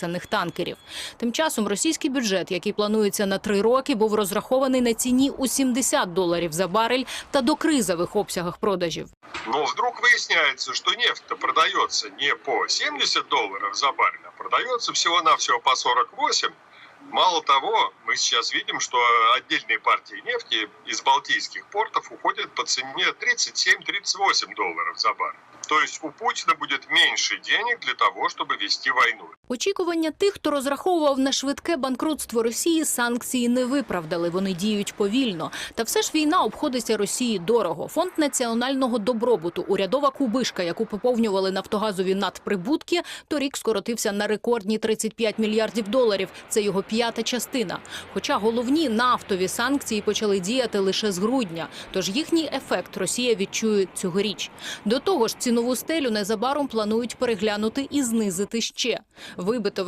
цінних танкерів. Тим часом російський бюджет, який планується на три роки, був розрахований на ціні у 70 доларів за барель та до кризових обсягах продажів. Но вдруг выясняется, что нефть-то продается не по 70 долларов за баррель, а продается всего-навсего по 48. Мало того, мы сейчас видим, что отдельные партии нефти из балтийских портов уходят по цене 37-38 долларов за баррель. То есть у Путина будет меньше денег для того, чтобы вести войну. Очікування тих, хто розраховував на швидке банкрутство Росії, санкції не виправдали. Вони діють повільно. Та все ж війна обходиться Росії дорого. Фонд національного добробуту, урядова кубишка, яку поповнювали нафтогазові надприбутки, торік скоротився на рекордні 35 мільярдів доларів. Це його п'ята частина. Хоча головні нафтові санкції почали діяти лише з грудня, тож їхній ефект Росія відчує цьогоріч. До того ж, цінову стелю незабаром планують переглянути і знизити ще. Вибито